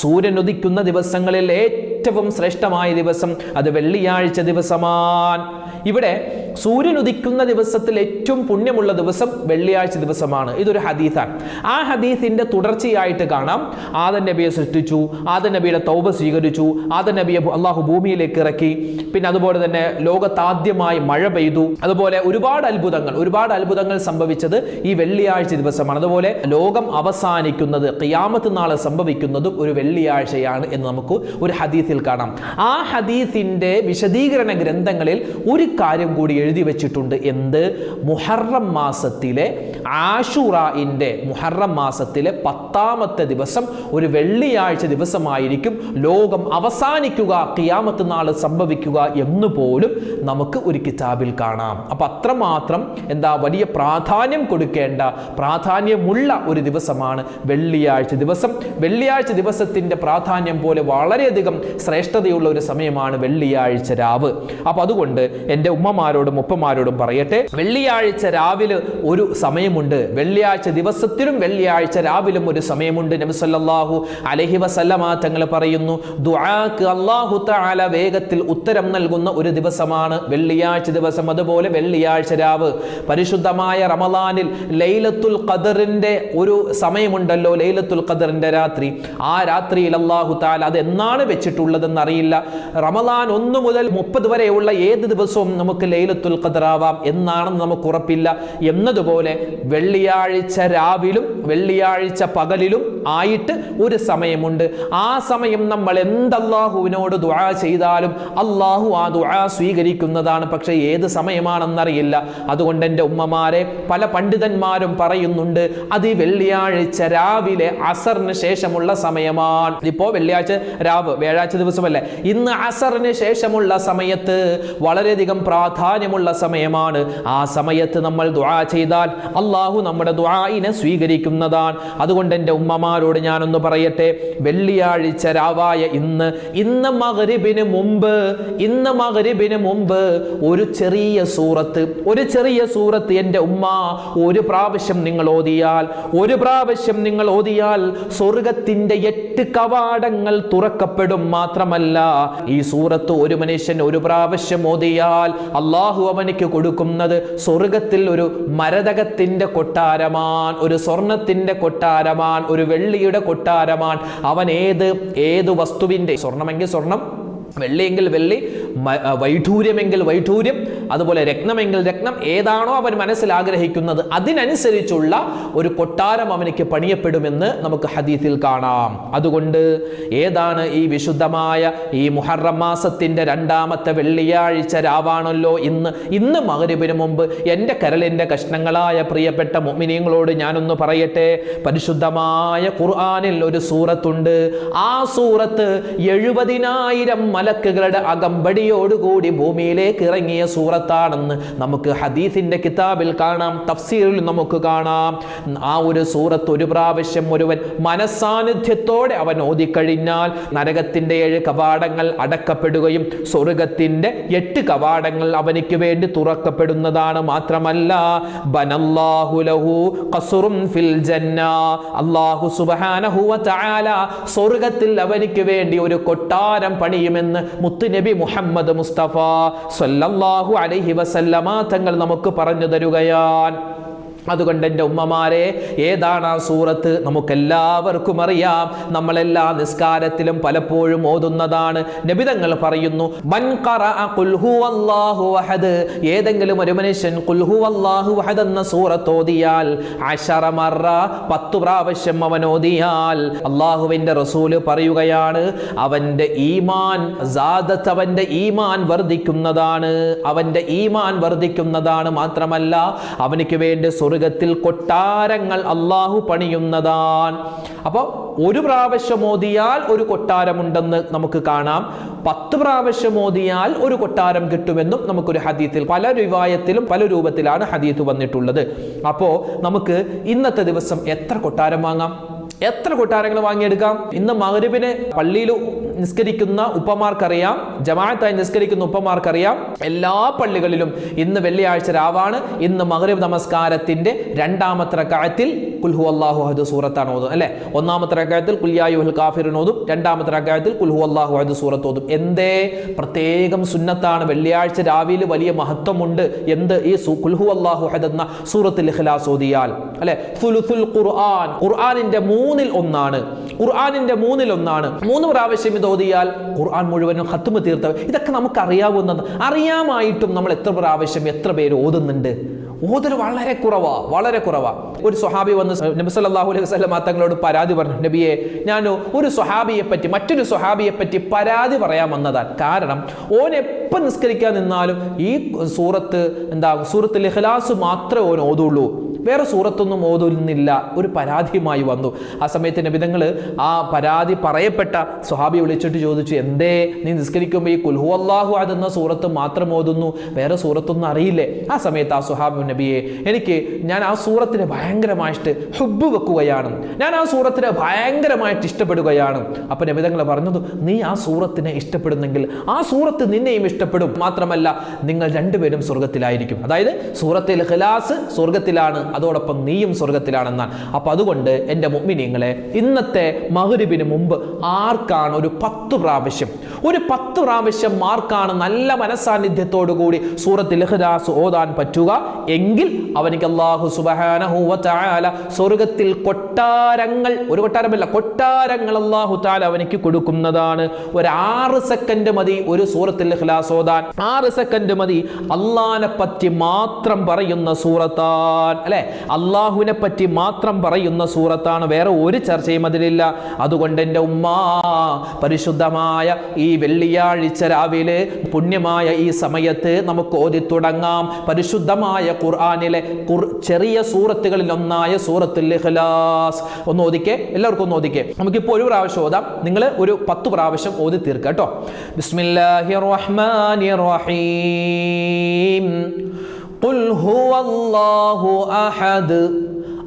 Speaker 1: സൂര്യൻ ഉദിക്കുന്ന ദിവസങ്ങളിൽ ഏറ്റവും ശ്രേഷ്ഠമായ ദിവസം അത് വെള്ളിയാഴ്ച ദിവസമാണ് ഇവിടെ സൂര്യൻ ഉദിക്കുന്ന ദിവസത്തിൽ ഏറ്റവും പുണ്യമുള്ള ദിവസം വെള്ളിയാഴ്ച ദിവസമാണ്. ഇതൊരു ഹദീസാണ്. ആ ഹദീസിന്റെ തുടർച്ചയായിട്ട് കാണാം. ആദൻ നബിയെ സൃഷ്ടിച്ചു ആദൻ നബിയുടെ തൗബ സ്വീകരിച്ചു ആദൻ നബിയെ അള്ളാഹു ഭൂമിയിലേക്ക് ഇറക്കി. പിന്നെ അതുപോലെ തന്നെ ലോകത്താദ്യമായി മഴ പെയ്തു. അതുപോലെ ഒരുപാട് അത്ഭുതങ്ങൾ ഒരുപാട് അത്ഭുതങ്ങൾ സംഭവിച്ചത് ഈ വെള്ളിയാഴ്ച ദിവസമാണ്. അതുപോലെ ലോകം അവസാനിക്കുന്നത് ഖിയാമത്ത് നാളെ സംഭവിക്കുന്നതും ഒരു വെള്ളിയാഴ്ചയാണ് എന്ന് നമുക്ക് ഒരു ഹദീസിൽ കാണാം. ആ ഹദീസിന്റെ വിശദീകരണ ഗ്രന്ഥങ്ങളിൽ ഒരു കാര്യം കൂടി എഴുതി വെച്ചിട്ടുണ്ട് എന്ത്? മുഹറം മാസത്തിലെ ആഷുറായിന്റെ മുഹറം മാസത്തിലെ പത്താമത്തെ ദിവസം ഒരു വെള്ളിയാഴ്ച ദിവസമായിരിക്കും ലോകം അവസാനിക്കുക കിയാമത്ത് നാൾ സംഭവിക്കുക എന്ന് പോലും നമുക്ക് ഒരു കിതാബിൽ കാണാം. അപ്പം അത്രമാത്രം എന്താ വലിയ പ്രാധാന്യം കൊടുക്കേണ്ട പ്രാധാന്യമുള്ള ഒരു ദിവസമാണ് വെള്ളിയാഴ്ച ദിവസം. വെള്ളിയാഴ്ച ദിവസത്തിന്റെ പ്രാധാന്യം പോലെ വളരെയധികം ശ്രേഷ്ഠതയുള്ള ഒരു സമയമാണ് വെള്ളിയാഴ്ച രാവ്. അപ്പോൾ അതുകൊണ്ട് എന്റെ ഉമ്മമാരോടും ഉപ്പമാരോടും പറയട്ടെ. വെള്ളിയാഴ്ച രാവിലെ ഒരു സമയമുണ്ട്. വെള്ളിയാഴ്ച ദിവസത്തിലും വെള്ളിയാഴ്ച രാവിലും ഒരു സമയമുണ്ട്. നബി അലഹി വസല്ലമ തങ്ങൾ പറയുന്നു ദുആക്ക് അല്ലാഹു തആല വേഗത്തിൽ ഉത്തരം നൽകുന്ന ഒരു ദിവസമാണ് വെള്ളിയാഴ്ച ദിവസം. അതുപോലെ വെള്ളിയാഴ്ച രാവ് പരിശുദ്ധമായ റമദാനിൽ ലൈലത്തുൽ ഖദറിന്റെ ഒരു സമയമുണ്ടല്ലോ ലൈലത്തുൽ ഖദറിന്റെ രാത്രി. ആ രാത്രിയിൽ അള്ളാഹു താല അത് എന്നാണ് വെച്ചിട്ടുള്ളതെന്ന് അറിയില്ല. റമദാൻ ഒന്ന് മുതൽ മുപ്പത് വരെയുള്ള ഏത് ദിവസവും നമുക്ക് ലൈലത്തുൽ ഖദർ ഖദറാവാം എന്നാണെന്ന് നമുക്ക് ഉറപ്പില്ല. എന്നതുപോലെ വെള്ളിയാഴ്ച രാവിലും വെള്ളിയാഴ്ച പകലിലും ആയിട്ട് ഒരു സമയമുണ്ട്. ആ സമയം നമ്മൾ എന്തല്ലാഹുവിനോട് ദുആ ചെയ്താലും അള്ളാഹു ആ ദുആ സ്വീകരിക്കുന്നതാണ്. പക്ഷേ ഏത് സമയമാണെന്നറിയില്ല. അതുകൊണ്ട് എന്റെ ഉമ്മമാരെ പല പണ്ഡിതന്മാരും പറയുന്നുണ്ട് അത് വെള്ളിയാഴ്ച രാവിലെ അസറിന് ശേഷമുള്ള സമയമാണ്. ഇപ്പോൾ വെള്ളിയാഴ്ച രാവ് വ്യാഴാഴ്ച ദിവസമല്ലേ? ഇന്ന് അസറിന് ശേഷമുള്ള സമയത്ത് വളരെയധികം പ്രാധാന്യമുള്ള സമയമാണ്. ആ സമയത്ത് നമ്മൾ ദുആ ചെയ്താൽ അള്ളാഹു നമ്മുടെ ദുആയിനെ സ്വീകരിക്കുന്നതാണ്. അതുകൊണ്ട് എന്റെ ഉമ്മമാരോട് ഞാനൊന്ന് പറയട്ടെ വെള്ളിയാഴ്ച രാവായ ഇന്ന് ഇന്ന് മഗ്രിബിന് മുമ്പ് ഇന്ന് മഗ്രിബിന് മുമ്പ് ഒരു ചെറിയ സൂറത്ത് ഒരു ചെറിയ സൂറത്ത് എന്റെ ഉമ്മ ഒരു പ്രാവശ്യം നിങ്ങൾ ഓതിയാൽ ഒരു പ്രാവശ്യം നിങ്ങൾ ഓതിയാൽ സ്വർഗത്തിന്റെ എട്ട് കവാടങ്ങൾ തുറക്കപ്പെടും മാത്രമല്ല ഈ സൂറത്ത് ഒരു മനുഷ്യൻ ഒരു പ്രാവശ്യം ഓതിയാൽ അള്ളാഹു അവനിക്ക് കൊടുക്കുന്നത് സ്വർഗത്തിൽ ഒരു മരതകത്തിന്റെ കൊട്ടാരമാൻ ഒരു സ്വർണത്തിന്റെ കൊട്ടാരമാൻ ഒരു വെള്ളിയുടെ കൊട്ടാരമാൻ. അവൻ ഏത് ഏത് വസ്തുവിന്റെ? സ്വർണമെങ്കിൽ സ്വർണം വെള്ളിയെങ്കിൽ വെള്ളി വൈഢൂര്യമെങ്കിൽ വൈഢൂര്യം അതുപോലെ രക്തമെങ്കിൽ രക്തം ഏതാണോ അവൻ മനസ്സിൽ ആഗ്രഹിക്കുന്നത് അതിനനുസരിച്ചുള്ള ഒരു കൊട്ടാരം അവനിക്ക് പണിയപ്പെടുമെന്ന് നമുക്ക് ഹദീസിൽ കാണാം. അതുകൊണ്ട് ഏതാണ് ഈ വിശുദ്ധമായ ഈ മുഹറം മാസത്തിന്റെ രണ്ടാമത്തെ വെള്ളിയാഴ്ച രാവാണല്ലോ ഇന്ന്. ഇന്ന് മകരവിന് മുമ്പ് എന്റെ കരളിന്റെ കഷ്ണങ്ങളായ പ്രിയപ്പെട്ട മുഅ്മിനീങ്ങളോട് ഞാനൊന്ന് പറയട്ടെ. പരിശുദ്ധമായ ഖുർആാനിൽ ഒരു സൂറത്തുണ്ട്. ആ സൂറത്ത് എഴുപതിനായിരം മലക്കുകളുടെ അകമ്പടിയോടുകൂടി ഭൂമിയിലേക്ക് ഇറങ്ങിയ സൂറത്താണെന്ന് നമുക്ക് ഹദീസിന്റെ കിതാബിൽ കാണാം തഫ്സീറിൽ നമുക്ക് കാണാം. ആ ഒരു സൂറത്ത് ഒരു പ്രാവശ്യം ഒരുവൻ മനസാന്നിധ്യത്തോടെ അവൻ ഓതിക്കഴിഞ്ഞാൽ നരകത്തിന്റെ ഏഴ് കവാടങ്ങൾ അടക്കപ്പെടുകയും സ്വർഗത്തിന്റെ എട്ട് കവാടങ്ങൾ അവനിക്ക് വേണ്ടി തുറക്കപ്പെടുന്നതാണ്. മാത്രമല്ല ഫിൽ ജന്ന. സ്വർഗത്തിൽ അവനിക്ക് വേണ്ടി ഒരു കൊട്ടാരം പണിയുമെന്ന് മുത്തുനബി മുഹമ്മദ് മുസ്തഫ സല്ലല്ലാഹു അലൈഹി വസല്ലമ തങ്ങൾ നമുക്ക് പറഞ്ഞു തരുകയാണ് അതുകൊണ്ട് എന്റെ ഉമ്മമാരെ ഏതാണ് ആ സൂറത്ത്? നമുക്കെല്ലാവർക്കും അറിയാം. നമ്മളെല്ലാ നിസ്കാരത്തിലും പലപ്പോഴും ഓതുന്നതാണ്. നബിതങ്ങൾ പറയുന്നു ഏതെങ്കിലും ഒരു മനുഷ്യൻ എന്ന സൂറത്ത് ഓതിയാൽ പത്തു പ്രാവശ്യം അവൻ ഓതിയാൽ അള്ളാഹുവിന്റെ റസൂൽ പറയുകയാണ് അവന്റെ ഈമാൻ സാദത്ത് അവന്റെ ഈമാൻ വർദ്ധിക്കുന്നതാണ്. അവന്റെ ഈമാൻ വർദ്ധിക്കുന്നതാണ് മാത്രമല്ല അവനിക്ക് വേണ്ടി സ്വർഗത്തിൽ കൊട്ടാരങ്ങൾ അള്ളാഹു പണിയുന്നതാണ് അപ്പോൾ ഒരു പ്രാവശ്യം മോദിയാൽ ഒരു കൊട്ടാരമുണ്ടെന്ന് നമുക്ക് കാണാം. പത്ത് പ്രാവശ്യം മോദിയാൽ ഒരു കൊട്ടാരം കിട്ടുമെന്നും നമുക്കൊരു ഹദീത്തിൽ പല രൂപായത്തിലും പല രൂപത്തിലാണ് ഹദീത്ത് വന്നിട്ടുള്ളത്. അപ്പോൾ നമുക്ക് ഇന്നത്തെ ദിവസം എത്ര കൊട്ടാരം വാങ്ങാം? എത്ര കൊട്ടാരങ്ങൾ വാങ്ങിയെടുക്കാം? ഇന്ന് മകരുവിന് പള്ളിയിൽ നിസ്കരിക്കുന്ന ഉപ്പമാർക്കറിയാം ജമാഅത്തായി നിസ്കരിക്കുന്ന ഉപ്പമാർക്കറിയാം. എല്ലാ പള്ളികളിലും ഇന്ന് വെള്ളിയാഴ്ച രാവാണ്. ഇന്ന് മകരബ് നമസ്കാരത്തിന്റെ രണ്ടാമത്തെ റക്കായത്തിൽ കുൽഹു അള്ളാഹു അഹദ് സൂറത്താണ് ഓതും അല്ലെ? ഒന്നാമത്തെ റക്കായത്തിൽ കുല്യായുൽ കാഫിറിൻ ഓതും രണ്ടാമത്തെ റക്കായത്തിൽ കുൽഹു അള്ളാഹു അഹദ് സൂറത്ത് ഓതും. എന്തേ? പ്രത്യേകം സുന്നത്താണ്. വെള്ളിയാഴ്ച രാവിലെ വലിയ മഹത്വമുണ്ട്. എന്ത്? ഈ കുൽഹു അള്ളാഹു അഹദ് എന്ന സൂറത്തിൽ ഇഖ്ലാസ് ഓതിയാൽ അല്ലെ? ഖുർആൻ. ഖുർആനിന്റെ മൂന്നിൽ ഒന്നാണ്. ഖുർആനിന്റെ മൂന്നിൽ ഒന്നാണ്. മൂന്ന് പ്രാവശ്യം ഇത് ഓതിയാൽ ഖുർആൻ മുഴുവനും ഹത്തുമ തീർത്തവ. ഇതൊക്കെ നമുക്ക് അറിയാവുന്നത് അറിയാമായിട്ടും നമ്മൾ എത്ര പ്രാവശ്യം എത്ര പേര് ഓതുന്നുണ്ട്? ഓതൽ വളരെ കുറവാ വളരെ കുറവാ. ഒരു സ്വഹാബി വന്ന് നബി സല്ലാഹു അലൈഹി വസല്ലം തങ്ങളോട് പരാതി പറഞ്ഞു നബിയെ ഞാൻ ഒരു സ്വഹാബിയെ പറ്റി മറ്റൊരു സ്വഹാബിയെ പറ്റി പരാതി പറയാൻ വന്നതാണ് കാരണം ഓൻ എപ്പം നിസ്കരിക്കാൻ നിന്നാലും ഈ സൂറത്ത് എന്താ സൂറത്ത് ലഹ്ലാസ് മാത്രമേ ഓൻ ഓതുള്ളൂ. വേറെ സൂറത്തൊന്നും ഓതുന്നില്ല. ഒരു പരാതിയുമായി വന്നു. ആ സമയത്ത് നബിതങ്ങൾ ആ പരാതി പറയപ്പെട്ട സ്വഹാബി വിളിച്ചിട്ട് ചോദിച്ചു എന്തേ നീ നിസ്കരിക്കുമ്പോൾ ഈ കുൽഹു അള്ളാഹു അതെന്ന സൂറത്ത് മാത്രം ഓതുന്നു? വേറെ സൂറത്തൊന്നും അറിയില്ലേ? ആ സമയത്ത് ആ സ്വഹാബി നബിയെ എനിക്ക് ഞാൻ ആ സൂറത്തിനെ ഭയങ്കരമായിട്ട് ഹുബ് വെക്കുകയാണ്. ഞാൻ ആ സൂറത്തിനെ ഭയങ്കരമായിട്ട് ഇഷ്ടപ്പെടുകയാണ്. അപ്പൊ നബിതങ്ങൾ പറഞ്ഞത് നീ ആ സൂറത്തിനെ ഇഷ്ടപ്പെടുന്നെങ്കിൽ ആ സൂറത്ത് നിന്നെയും ഇഷ്ടപ്പെടും. മാത്രമല്ല നിങ്ങൾ രണ്ടുപേരും സ്വർഗത്തിലായിരിക്കും അതായത് സൂറത്തിൽ ഖിലാസ് സ്വർഗത്തിലാണ് അതോടൊപ്പം നീയും സ്വർഗത്തിലാണെന്നാണ് അപ്പൊ അതുകൊണ്ട് എന്റെ മുമ്മിനിങ്ങളെ ഇന്നത്തെ മഹരിബിന് മുമ്പ് ആർക്കാണ് ഒരു പത്ത് പ്രാവശ്യം ഒരു പത്ത് പ്രാവശ്യം ആർക്കാണ് നല്ല മനസാന്നിധ്യത്തോടു കൂടി സൂറത്തിൽ ഇഖ്ലാസ് ഓതാൻ പറ്റുക? എങ്കിൽ അവനിക്ക് അള്ളാഹു സുബ്ഹാനഹു വ തആല സ്വർഗത്തിൽ കൊട്ടാരങ്ങൾ ഒരു കൊട്ടാരമല്ല കൊട്ടാരങ്ങൾ അള്ളാഹു താല അവനിക്ക് കൊടുക്കുന്നതാണ്. ഒരു ആറ് സെക്കൻഡ് മതി ഒരു സൂറത്തിൽ ഇഖ്ലാസ് ഓതാൻ. ആറ് സെക്കൻഡ് മതി അള്ളഹാനെ പറ്റി മാത്രം പറയുന്ന സൂറത്താൻ അല്ലെ? അള്ളാഹുവിനെ പറ്റി മാത്രം പറയുന്ന സൂറത്താണ്. വേറെ ഒരു ചർച്ചയും അതിലില്ല. അതുകൊണ്ട് എന്റെ ഉമ്മ പരിശുദ്ധമായ ഈ വെള്ളിയാഴ്ച രാവിലെ പുണ്യമായ ഈ സമയത്ത് നമുക്ക് ഓതി തുടങ്ങാം പരിശുദ്ധമായ ഖുർആനിലെ ഖുർ- ചെറിയ സൂറത്തുകളിൽ ഒന്നായ സൂറത്തുൽ ഇഖ്ലാസ് ഒന്ന് ഓദിക്കേ എല്ലാവർക്കും ഒന്ന് ഓദിക്കേ നമുക്കിപ്പോൾ ഒരു പ്രാവശ്യം ഓതാം നിങ്ങൾ ഒരു പത്ത് പ്രാവശ്യം ഓതി തീർക്കുക കേട്ടോ ബിസ്മില്ലാഹിർ റഹ്മാനിർ റഹീം قل هو الله أحد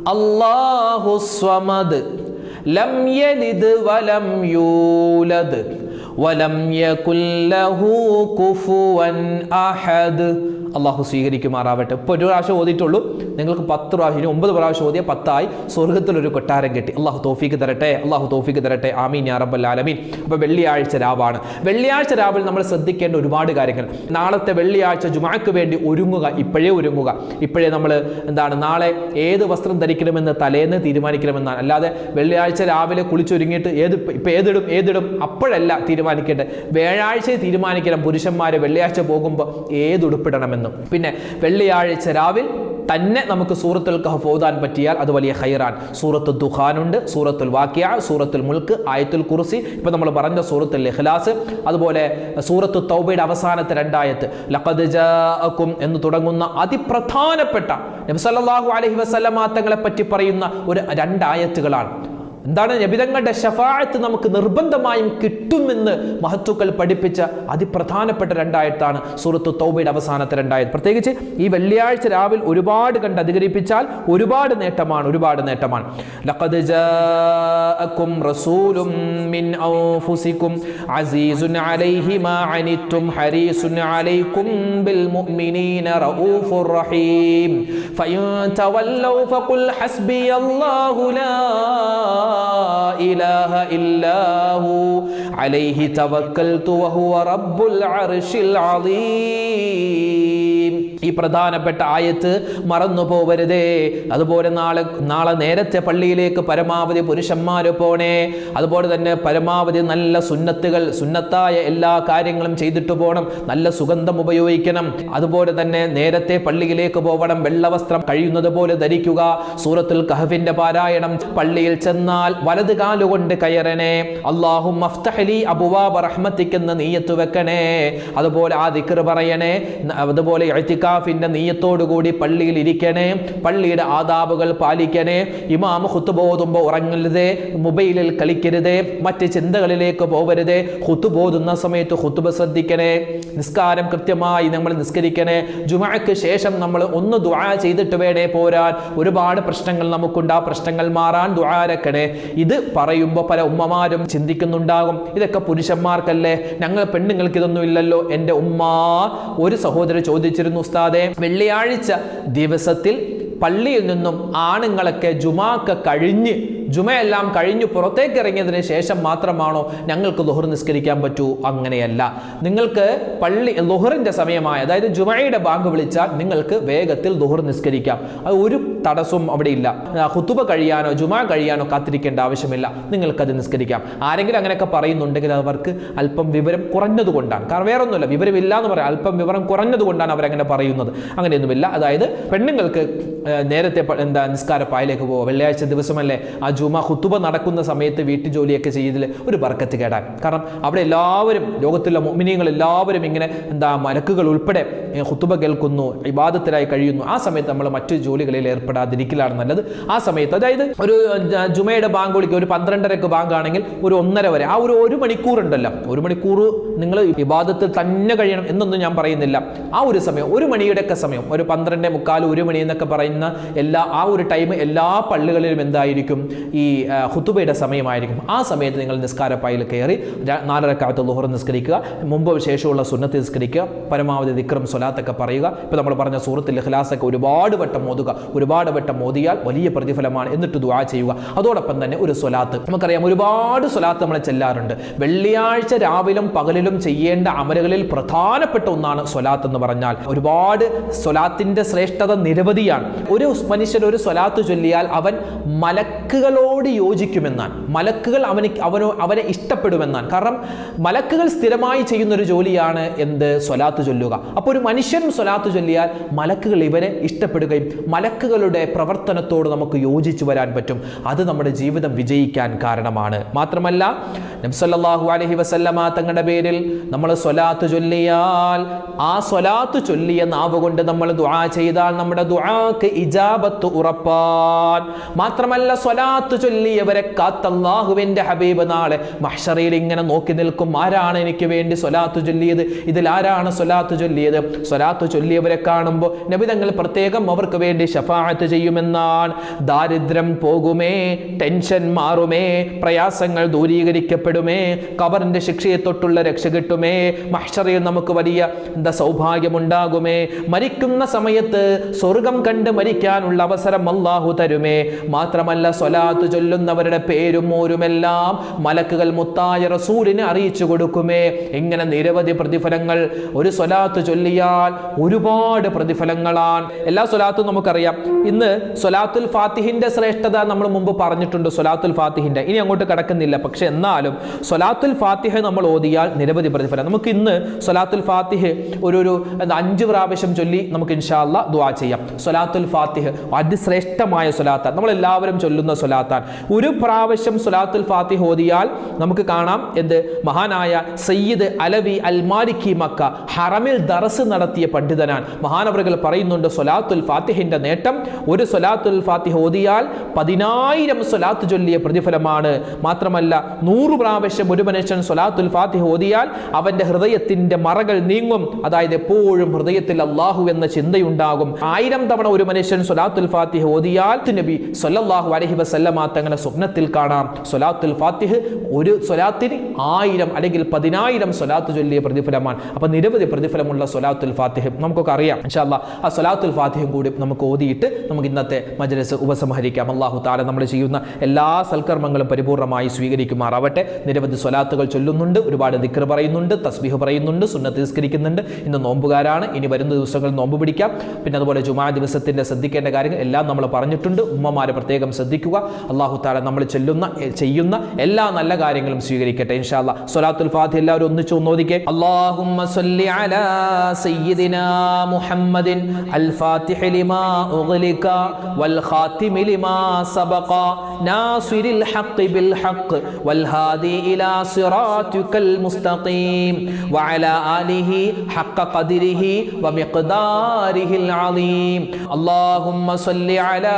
Speaker 1: الله الصمد لم يلد ولم يولد ولم يكن له كفوا أحد അള്ളാഹു സ്വീകരിക്കുമാറാവട്ടെ. ഇപ്പോൾ ഒരു പ്രാവശ്യം ഓതിയിട്ടുള്ളൂ. നിങ്ങൾക്ക് പത്ത് പ്രാവശ്യം ഇനി ഒമ്പത് പ്രാവശ്യം ഓതിയ പത്തായി. സ്വർഗത്തിലൊരു കൊട്ടാരം കെട്ടി. അള്ളാഹു തോഫിക്ക് തരട്ടെ. അള്ളാഹു തോഫിക്ക് തരട്ടെ. ആമീൻ യാ റബ്ബൽ ആലമീൻ. അപ്പോൾ വെള്ളിയാഴ്ച രാവാണ്. വെള്ളിയാഴ്ച രാവിൽ നമ്മൾ ശ്രദ്ധിക്കേണ്ട ഒരുപാട് കാര്യങ്ങൾ. നാളത്തെ വെള്ളിയാഴ്ച ജുമാക്ക് വേണ്ടി ഒരുങ്ങുക ഇപ്പോഴേ ഒരുങ്ങുക. ഇപ്പോഴേ നമ്മൾ എന്താണ് നാളെ ഏത് വസ്ത്രം ധരിക്കണമെന്ന് തലേന്ന് തീരുമാനിക്കണമെന്നാണ്. അല്ലാതെ വെള്ളിയാഴ്ച രാവിലെ കുളിച്ചൊരുങ്ങിയിട്ട് ഏത് ഇപ്പം ഏതിടും ഏതിടും അപ്പോഴല്ല തീരുമാനിക്കേണ്ടത്. വ്യാഴാഴ്ച തീരുമാനിക്കണം. പുരുഷന്മാരെ വെള്ളിയാഴ്ച പോകുമ്പോൾ ഏതുടുപ്പിടണമെന്നും പിന്നെ വെള്ളിയാഴ്ച രാവിൽ തന്നെ നമുക്ക് സൂറത്തുൽ കഹഫ് ഓതാൻ പറ്റിയാൽ അത് വലിയ ഹൈറാൻ സൂറത്ത് ദുഹാനുണ്ട് സൂറത്തുൽ വാക്യ സൂറത്തുൽ മുൽക്ക് ആയത്തുൽ കുർസി. ഇപ്പം നമ്മൾ പറഞ്ഞ സൂറത്തുൽ ഇഖ്ലാസ് അതുപോലെ സൂറത്തു തൗബയുടെ അവസാനത്തെ രണ്ടായത്ത്. ലഖദ് ജാഅക്കും എന്ന് തുടങ്ങുന്ന അതിപ്രധാനപ്പെട്ട നബി അലഹി വസല്ലമ തങ്ങളെ പറ്റി പറയുന്ന ഒരു രണ്ടായത്തുകളാണ്. എന്താണ് നബിതങ്ങളുടെ ഷഫായത്ത് നമുക്ക് നിർബന്ധമായും കിട്ടുമെന്ന് മഹത്തുക്കൾ പഠിപ്പിച്ച അതിപ്രധാനപ്പെട്ട രണ്ടായത്താണ് സൂറത്ത് തൗബയുടെ അവസാനത്തെ രണ്ടായത്. പ്രത്യേകിച്ച് ഈ വെള്ളിയാഴ്ച രാവിലെ ഒരുപാട് കണ്ട് അധികരിപ്പിച്ചാൽ ഒരുപാട് നേട്ടമാണ് ഒരുപാട് നേട്ടമാണ്. ലഖദ് ജാഅക്കും റസൂലും മിൻ അലൈഹി മാ അനിത്തും ഹരീസുൻ ബിൽ മുഅ്മിനീന റഊഫുർ റഹീം. ഫഖുൽ ഹസ്ബിയല്ലാഹു ലാ إله إلا هو عليه توكلت وهو رب العرش العظيم ഈ പ്രധാനപ്പെട്ട ആയത്ത് മറന്നു പോവരുതേ അതുപോലെ നാളെ നാളെ നേരത്തെ പള്ളിയിലേക്ക് പരമാവധി പുരുഷന്മാർ പോണേ. അതുപോലെ തന്നെ പരമാവധി നല്ല സുന്നത്തുകൾ സുന്നത്തായ എല്ലാ കാര്യങ്ങളും ചെയ്തിട്ട് പോകണം നല്ല സുഗന്ധം ഉപയോഗിക്കണം. അതുപോലെ തന്നെ നേരത്തെ പള്ളിയിലേക്ക് പോകണം വെള്ളവസ്ത്രം കഴിയുന്നത് പോലെ ധരിക്കുക. സൂറത്തുൽ കഹഫിന്റെ പാരായണം പള്ളിയിൽ ചെന്നാൽ വലത് കാലുകൊണ്ട് കയറണേ. അള്ളാഹു അബുവാബ് റഹ്മത്തിക്കെന്ന് നീയത്ത് വെക്കണേ. അതുപോലെ ആ ദിക്കർ പറയണേ. അതുപോലെ എഴുത്തിക്കാഫിന്റെ നീയത്തോടുകൂടി പള്ളിയിൽ ഇരിക്കണേ പള്ളിയുടെ ആദാബുകൾ പാലിക്കണേ. ഇമാം ഹുത്തുബ ഓതുമ്പോൾ ഉറങ്ങരുതേ മൊബൈലിൽ കളിക്കരുതേ മറ്റ് ചിന്തകളിലേക്ക് പോവരുതേ. ഹുത്തുബ ഓതുന്ന സമയത്ത് ഹുത്തുബ ശ്രദ്ധിക്കണേ. നിസ്കാരം കൃത്യമായി നമ്മൾ നിസ്കരിക്കണേ. ജുമാക്ക് ശേഷം നമ്മൾ ഒന്ന് ദുആ ചെയ്തിട്ട് വേണേ പോരാൻ. ഒരുപാട് പ്രശ്നങ്ങൾ നമുക്കുണ്ട്. ആ പ്രശ്നങ്ങൾ മാറാൻ ദുആരക്കണേ ഇത് പറയുമ്പോൾ പല ഉമ്മമാരും ചിന്തിക്കുന്നുണ്ടാകും. ഇതൊക്കെ പുരുഷന്മാർക്കല്ലേ? ഞങ്ങൾ പെണ്ണുങ്ങൾക്ക് ഇതൊന്നും ഇല്ലല്ലോ. എന്റെ ഉമ്മ ഒരു സഹോദരൻ ചോദിച്ചിരുന്നു ഉസ്താദെ വെള്ളിയാഴ്ച ദിവസത്തിൽ പള്ളിയിൽ നിന്നും ആണുങ്ങളൊക്കെ ജുമാക്ക കഴിഞ്ഞ് ജുമയെല്ലാം കഴിഞ്ഞു പുറത്തേക്ക് ഇറങ്ങിയതിന് ശേഷം മാത്രമാണോ ഞങ്ങൾക്ക് ലൊഹർ നിസ്കരിക്കാൻ പറ്റൂ? അങ്ങനെയല്ല. നിങ്ങൾക്ക് പള്ളി ലൊഹറിന്റെ സമയമായ അതായത് ജുമയുടെ ബാങ്ക് വിളിച്ചാൽ നിങ്ങൾക്ക് വേഗത്തിൽ ലൊഹർ നിസ്കരിക്കാം. അത് ഒരു തടസ്സവും അവിടെ ഇല്ല ഹുത്തുബ കഴിയാനോ ജുമ കഴിയാനോ കാത്തിരിക്കേണ്ട ആവശ്യമില്ല. നിങ്ങൾക്കത് നിസ്കരിക്കാം. ആരെങ്കിലും അങ്ങനെയൊക്കെ പറയുന്നുണ്ടെങ്കിൽ അവർക്ക് അല്പം വിവരം കുറഞ്ഞതുകൊണ്ടാണ്. കാരണം വേറൊന്നുമില്ല വിവരമില്ല എന്ന് പറയാം. അല്പം വിവരം കുറഞ്ഞതുകൊണ്ടാണ് അവരങ്ങനെ പറയുന്നത്. അങ്ങനെയൊന്നുമില്ല. അതായത് പെണ്ണുങ്ങൾക്ക് നേരത്തെ എന്താ നിസ്കാര പായലേക്ക് പോവുക. വെള്ളിയാഴ്ച ദിവസമല്ലേ? ആ ജുമ ഹുത്തുബ നടക്കുന്ന സമയത്ത് വീട്ടു ജോലിയൊക്കെ ചെയ്തതിൽ ഒരു ബർക്കത്ത് കേടാൻ കാരണം അവിടെ എല്ലാവരും ലോകത്തുള്ള മോമിനിയങ്ങൾ എല്ലാവരും ഇങ്ങനെ എന്താ മലക്കുകൾ ഉൾപ്പെടെ ഹുത്തുബ കേൾക്കുന്നു ഇബാദത്തിലായി കഴിയുന്നു. ആ സമയത്ത് നമ്മൾ മറ്റു ജോലികളിൽ ഏർപ്പെടാതിരിക്കലാണ് നല്ലത്. ആ സമയത്ത് അതായത് ഒരു ജുമയുടെ ബാങ്ക് വിളിക്കുക ഒരു പന്ത്രണ്ടരക്ക് ബാങ്ക് ആണെങ്കിൽ ഒരു ഒന്നര വരെ ആ ഒരു ഒരു മണിക്കൂർ ഉണ്ടല്ലോ. ഒരു മണിക്കൂർ നിങ്ങൾ വിവാദത്തിൽ തന്നെ കഴിയണം എന്നൊന്നും ഞാൻ പറയുന്നില്ല. ആ ഒരു സമയം ഒരു മണിയുടെയൊക്കെ സമയം ഒരു പന്ത്രണ്ട് മുക്കാൽ ഒരു മണി എന്നൊക്കെ പറയുന്ന എല്ലാ ആ ഒരു ടൈം എല്ലാ പള്ളികളിലും എന്തായിരിക്കും? ഈ ഹുത്തുബയുടെ സമയമായിരിക്കും. ആ സമയത്ത് നിങ്ങൾ നിസ്കാരപ്പായിൽ കയറി നാലരക്കാലത്ത് ലുഹർ നിസ്കരിക്കുക മുമ്പ് ശേഷമുള്ള സുന്നത്ത് നിസ്കരിക്കുക പരമാവധി ദിക്രം സ്വലാത്തൊക്കെ പറയുക. ഇപ്പോൾ നമ്മൾ പറഞ്ഞ സൂറത്തിൽ ഇഖ്ലാസൊക്കെ ഒരുപാട് വട്ടം ഓതുക ഒരുപാട് വട്ടം ഓതിയാൽ വലിയ പ്രതിഫലമാണ് എന്നിട്ട് ദുആ ചെയ്യുക. അതോടൊപ്പം തന്നെ ഒരു സ്വലാത്ത്. നമുക്കറിയാം ഒരുപാട് സ്വലാത്ത് നമ്മളെ ചെല്ലാറുണ്ട്. വെള്ളിയാഴ്ച രാവിലും പകലിലും ചെയ്യേണ്ട അമലുകളിൽ പ്രധാനപ്പെട്ട ഒന്നാണ് സ്വലാത്ത് എന്ന് പറഞ്ഞാൽ. ഒരുപാട് സ്വലാത്തിന്റെ ശ്രേഷ്ഠത നിരവധിയാണ്. ഒരു മനുഷ്യൻ ഒരു സ്വലാത്ത് ചൊല്ലിയാൽ അവൻ മലക്കുകളോട് യോജിക്കുമെന്നാണ് മലക്കുകൾ അവന് അവനോ അവനെ ഇഷ്ടപ്പെടുമെന്നാണ് കാരണം മലക്കുകൾ സ്ഥിരമായി ചെയ്യുന്ന ഒരു ജോലിയാണ് എന്ത്? സ്വലാത്ത് ചൊല്ലുക. അപ്പോൾ ഒരു മനുഷ്യൻ സ്വലാത്ത് ചൊല്ലിയാൽ മലക്കുകൾ ഇവരെ ഇഷ്ടപ്പെടുകയും മലക്കുകളുടെ പ്രവർത്തനത്തോട് നമുക്ക് യോജിച്ചു വരാൻ പറ്റും. അത് നമ്മുടെ ജീവിതം വിജയിക്കാൻ കാരണമാണ്. മാത്രമല്ല നബ്സല്ലാഹു അലഹി വസല്ലമ തങ്ങളുടെ പേരിൽ നമ്മൾ സ്വലാത്ത് ചൊല്ലിയാൽ ആ സ്വലാത്ത് ചൊല്ലിയ നാവ് കൊണ്ട് നമ്മൾ ദുആ ചെയ്താൽ നമ്മുടെ ദുആക്ക് ഇജാബത്ത് ഉറപ്പാൻ. മാത്രമല്ല സ്വലാത്ത് ചൊല്ലിയവരെ കാത്തല്ലാഹുവിന്റെ ഹബീബ് നാളെ. മഹ്ഷറയിൽ ഇങ്ങനെ നോക്കി നിൽക്കും. ആരാണ് എനിക്ക് വേണ്ടി സ്വലാത്ത് ചൊല്ലിയത്? ഇതിൽ ആരാണ് സ്വലാത്ത് ചൊല്ലിയത്? സ്വലാത്ത് ചൊല്ലിയവരെ കാണുമ്പോൾ നബിതങ്ങൾ പ്രത്യേകം അവർക്ക് വേണ്ടി ഷഫാഅത്ത് ചെയ്യുമെന്നാണ്. ദാരിദ്ര്യം പോകുമേ ടെൻഷൻ മാറുമേ പ്രയാസങ്ങൾ ദൂരീകരിക്കപ്പെടുമേ കവറിന്റെ ശിക്ഷയെ തൊട്ടുള്ള രക്ഷ കിട്ടുമേ മഹ്ഷറയിൽ നമുക്ക് വലിയ എന്താ സൗഭാഗ്യമുണ്ടാകുമേ. മരിക്കുന്ന സമയത്ത് സ്വർഗം കണ്ട് മരിക്കാനുള്ള അവസരം അള്ളാഹു തരുമേ. മാത്രമല്ല സ്വലാത്ത് ചൊല്ലുന്നവരുടെ പേരും ഓരുമെല്ലാം മലക്കുകൾ മുത്തായ റസൂലിനെ അറിയിച്ചു കൊടുക്കുമേ. ഇങ്ങനെ നിരവധി പ്രതിഫലങ്ങൾ ഒരു സ്വലാത്ത് ചൊല്ലിയാൽ ഒരുപാട് പ്രതിഫലങ്ങളാണ്. എല്ലാ സ്വലാത്തും നമുക്കറിയാം. ഇന്ന് സ്വലാത്തുൽ ഫാത്തിഹിന്റെ ശ്രേഷ്ഠത നമ്മൾ മുമ്പ് പറഞ്ഞിട്ടുണ്ട്. സ്വലാത്തുൽ ഫാത്തിഹിന്റെ. ഇനി അങ്ങോട്ട് കിടക്കുന്നില്ല. പക്ഷെ എന്നാലും സ്വലാത്തുൽ ഫാത്തിഹ നമ്മൾ ഓതിയാൽ നിരവധി പ്രതിഫലം. നമുക്ക് ഇന്ന് സ്വലാത്തുൽ ഫാത്തിഹ് ഒരു ഒരു അഞ്ച് പ്രാവശ്യം ചൊല്ലി നമുക്ക് ഇൻഷാല്ല ദുവാ ചെയ്യാം. സ്വലാത്തുൽ ഫാത്തിഹ് അതിശ്രേഷ്ഠമായ സ്വലാത്ത. നമ്മൾ എല്ലാവരും ചൊല്ലുന്ന സ്വലാത്താൻ ഒരു പ്രാവശ്യം സ്വലാത്തുൽ ഫാത്തിഹ് ഓതിയാൽ നമുക്ക് കാണാം എന്ത്? മഹാനായ Sayyid Alawi al Maliki Mecca ഹറമിൽ ദറസ് നടത്തിയ പണ്ഡിതനാണ്. മഹാനവറുകൾ പറയുന്നുണ്ട് സ്വലാത്തുൽ ഫാത്തിഹിന്റെ നേട്ടം ഒരു സ്വലാത്തുൽ ഫാത്തിഹ ഓതിയാൽ പതിനായിരം സ്വലാത്ത് ചൊല്ലിയ പ്രതിഫലമാണ്. മാത്രമല്ല നൂറ് പ്രാവശ്യം ഒരു മനുഷ്യൻ സ്വലാത്തുൽ ഫാത്തിഹ ഓതിയാൽ അവന്റെ ഹൃദയത്തിന്റെ മറകൾ നീങ്ങും. അതായത് എപ്പോഴും ഹൃദയത്തിൽ അള്ളാഹു എന്ന ചിന്തയുണ്ടാകും. ആയിരം തവണ ഒരു മനുഷ്യൻ സ്വലാത്തുൽ ഫാത്തിഹ ഓതിയാൽ നബി സൊല്ലാഹു അലഹി വസല്ലമ തങ്ങളെ സ്വപ്നത്തിൽ കാണാം. സൊലാത്തുൽ ഫാത്തിഹ് ഒരു സൊലാത്തിന് ആയിരം അല്ലെങ്കിൽ പതിനായിരം സൊലാത്ത് ചൊല്ലിയ പ്രതിഫലമാണ്. അപ്പൊ നിരവധി പ്രതിഫലമുള്ള സൊലാത്തുൽ ഫാത്തിഹ് നമുക്കൊക്കെ അറിയാം. ഇൻഷാല്ല ആ സൊലാത്തുൽ ഫാത്തിഹും കൂടി നമുക്ക് ഓതിയിട്ട് നമുക്ക് ഇന്നത്തെ മജലസ് ഉപസംഹരിക്കാം. അള്ളാഹു താല നമ്മൾ ചെയ്യുന്ന എല്ലാ സൽക്കർമ്മങ്ങളും പരിപൂർണമായി സ്വീകരിക്കുമാറാവട്ടെ. നിരവധി സ്വലാത്തുകൾ ചൊല്ലുന്നുണ്ട് ഒരുപാട് ദിക്ർ പറയുന്നുണ്ട് തസ്ബീഹ് പറയുന്നുണ്ട് സുന്നത്ത് നിസ്കരിക്കുന്നുണ്ട്. ഇന്ന് നോമ്പുകാരാണ് ഇനി വരുന്ന ദിവസങ്ങൾ നോമ്പ് പിടിക്കാം. പിന്നെ അതുപോലെ ജുമാ ദിവസത്തിന്റെ ശ്രദ്ധിക്കേണ്ട കാര്യങ്ങൾ എല്ലാം നമ്മൾ പറഞ്ഞിട്ടുണ്ട്. ഉമ്മമാരെ പ്രത്യേകം ശ്രദ്ധിക്കുക. അള്ളാഹു താല നമ്മൾ ചെല്ലുന്ന ചെയ്യുന്ന എല്ലാ നല്ല കാര്യങ്ങളും സ്വീകരിക്കട്ടെ. ഇൻഷാല്ല സൊലാത്തുൽ ഫാത്തി എല്ലാവരും ഒന്നിച്ചു ഒന്നോദിക്കെ അള്ളാഹുമ്മ സല്ലി അലാ സയ്യിദിന മുഹമ്മദിൻ അൽ ഫാത്തിഹ ലിമാ ഉഗ്ലിക വൽ ഖാതിമി ലിമാ സബഖ നാസിരിൽ ഹഖ് ബിൽ ഹഖ് വൽ ഹാദി ഇലാ മുസ്തഖീം വഅലാ ആലിഹി അലീം. സല്ലി അലാ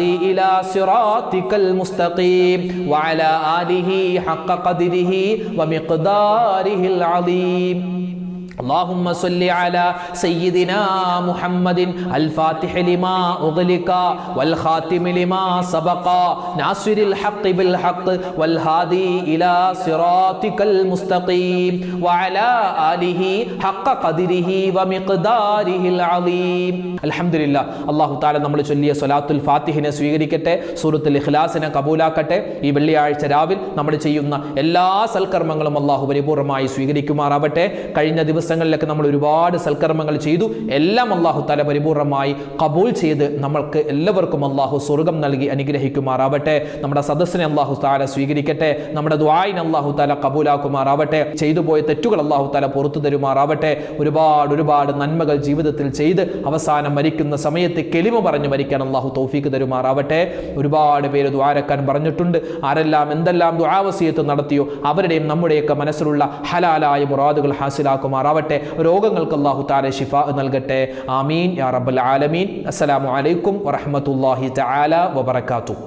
Speaker 1: إلى صراطك المستقيم وعلى آله حق قدره ومقداره العظيم. اللهم صل على سيدنا محمد الفاتح لما أغلق والخاتم لما سبق ناصر الحق بالحق والهادي إلى صراطك المستقيم وعلى آله حق قدره ومقداره العظيم الحمد لله അള്ളാഹു താല നമ്മൾ ചൊല്ലിയ സൊലാത്തുൽ ഫാത്തിഹിനെ സ്വീകരിക്കട്ടെ സൂറത്തുൽ ഇഖ്ലാസിനെ കബൂലാക്കട്ടെ ഈ വെള്ളിയാഴ്ച രാവിൽ നമ്മൾ ചെയ്യുന്ന എല്ലാ സൽക്കർമ്മങ്ങളും അള്ളാഹു പരിപൂർണമായി സ്വീകരിക്കുമാറാവട്ടെ കഴിഞ്ഞ ദിവസങ്ങളിലൊക്കെ നമ്മൾ ഒരുപാട് സൽക്കർമ്മങ്ങൾ ചെയ്തു. എല്ലാം അള്ളാഹു തല പരിപൂർണമായി കബൂൽ ചെയ്ത് നമ്മൾക്ക് എല്ലാവർക്കും അള്ളാഹു സ്വർഗം നൽകി അനുഗ്രഹിക്കുമാറാവട്ടെ. നമ്മുടെ സദസ്സിനെ അള്ളാഹു താല സ്വീകരിക്കട്ടെ. നമ്മുടെ ദ്വായിനെ അള്ളാഹു താല കബൂലാക്കുമാറാവട്ടെ. ചെയ്തു പോയ തെറ്റുകൾ അള്ളാഹു താല പുറത്തു തരുമാറാവട്ടെ. ഒരുപാട് ഒരുപാട് നന്മകൾ ജീവിതത്തിൽ ചെയ്ത് അവസാനം മരിക്കുന്ന സമയത്ത് കെളിമ പറഞ്ഞ് മരിക്കാൻ അള്ളാഹു തൗഫീക്ക് തരുമാറാവട്ടെ. ഒരുപാട് പേര് ദ്വാരക്കാൻ പറഞ്ഞിട്ടുണ്ട്. ആരെല്ലാം എന്തെല്ലാം ദ്വാവസീയത്ത് നടത്തിയോ അവരുടെയും നമ്മുടെയൊക്കെ മനസ്സിലുള്ള ഹലാലായ മുറാദുകൾ ഹാസിലാക്കുമാറാവട്ടെ രോഗങ്ങൾക്ക് അള്ളാഹു താല ഷിഫ നൽകട്ടെ. ആമീൻ. യാ റബ്ബൽ ആലമീൻ. അസ്സലാമു അലൈക്കും വറഹ്മത്തുള്ളാഹി തആല വബറകാതുഹു.